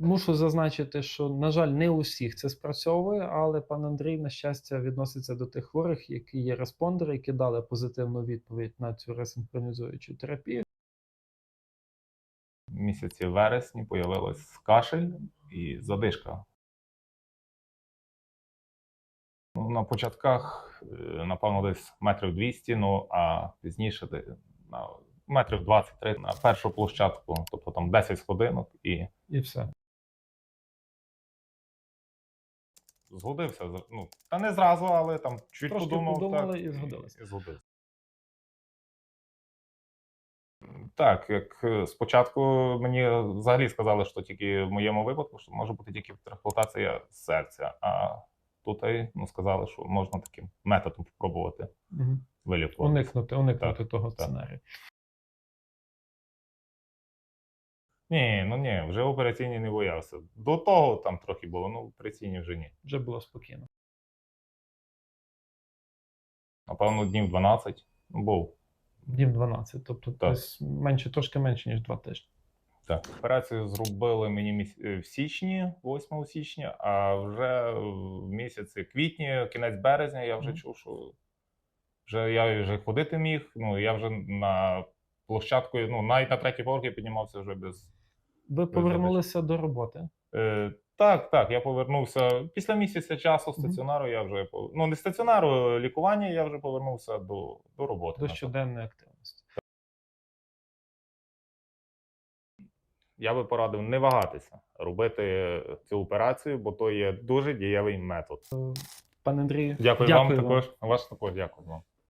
Мушу зазначити, що, на жаль, не у всіх це спрацьовує, але пан Андрій, на щастя, відноситься до тих хворих, які є респондери, які дали позитивну відповідь на цю ресинхронізуючу терапію. В місяці вересні появилась кашель і задишка. Ну, на початках, е, напевно, десь метрів 200, ну а пізніше на метрів 23 на першу площадку, тобто там 10 сходинок і І все. Згодився. Ну, та не зразу, але там чуть Трошки подумав. подумали так, і згодилися. І, згодився. Так, як е, спочатку мені взагалі сказали, що тільки в моєму випадку, що може бути тільки трансплантація серця. А тут ну, сказали, що можна таким методом спробувати Угу. вилікувати. Уникнути, уникнути Так, того так. сценарію. Ні, ну ні, вже операційні не боявся. До того там трохи було, ну операційні вже ні. Вже було спокійно. Напевно, днів 12 ну, був. Днів 12, тобто Так. десь менше, трошки менше, ніж два тижні. Так. Операцію зробили мені міс- е, в січні, 8 січня, а вже в місяці квітні, кінець березня, я вже Мгм. чув, що вже я вже ходити міг. Ну я вже на площадку, ну навіть на третій поверх я піднімався вже без. Ви повернулися до роботи. Е, так, так, я повернувся після місяця часу стаціонару. Я вже ну не стаціонару, лікування. Я вже повернувся до, до роботи. До щоденної активності. я би порадив не вагатися робити цю операцію, бо то є дуже дієвий метод. Пане Андрію, Дякую, дякую вам також. Ваш також дякую вам.